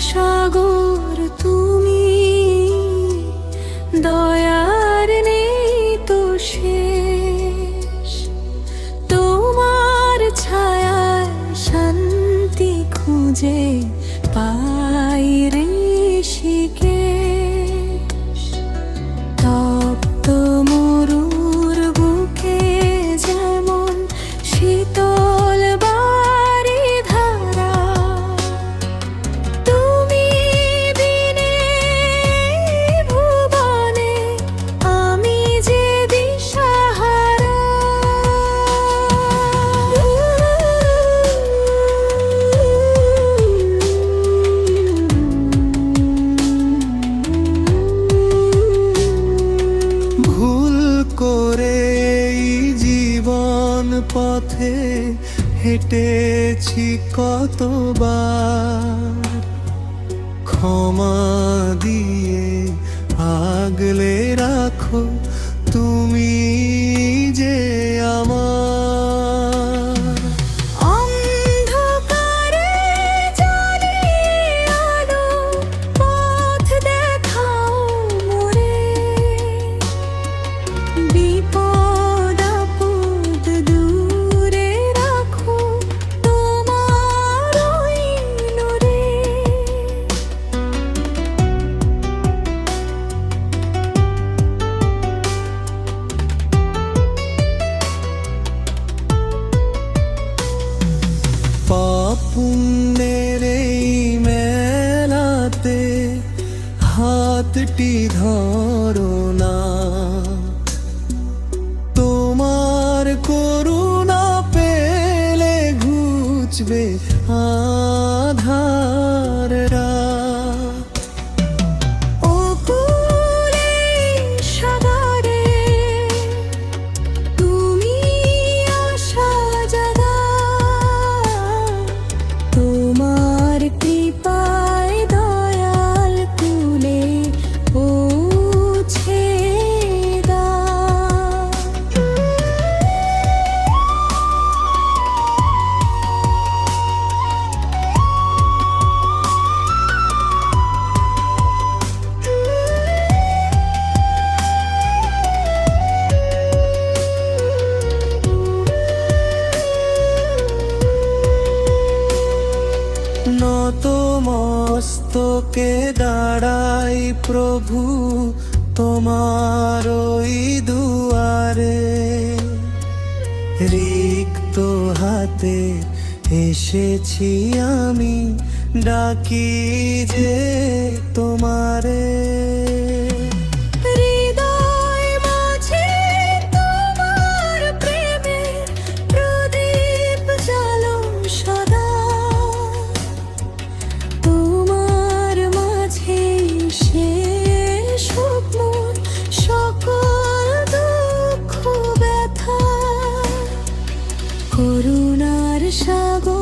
সাগর তুমি। দয়ার নেই তো শেষ। তোমার ছায়ায় শান্তি খুঁজে পাই পথে হেঁটেছি কতবার। ক্ষমা দিয়ে আগলে রাখো তুমি যে আমার পাপুণ্যের এই মেলাতে হাতটি ধরো না তোমার করুণা পেলে ঘুচবে আধার মস্তকে দাঁড়াই প্রভু তোমার ওই দুয়ারে। রিক্ত হাতে এসেছি আমি ডাকি যে তোমারে। করুণার সাগর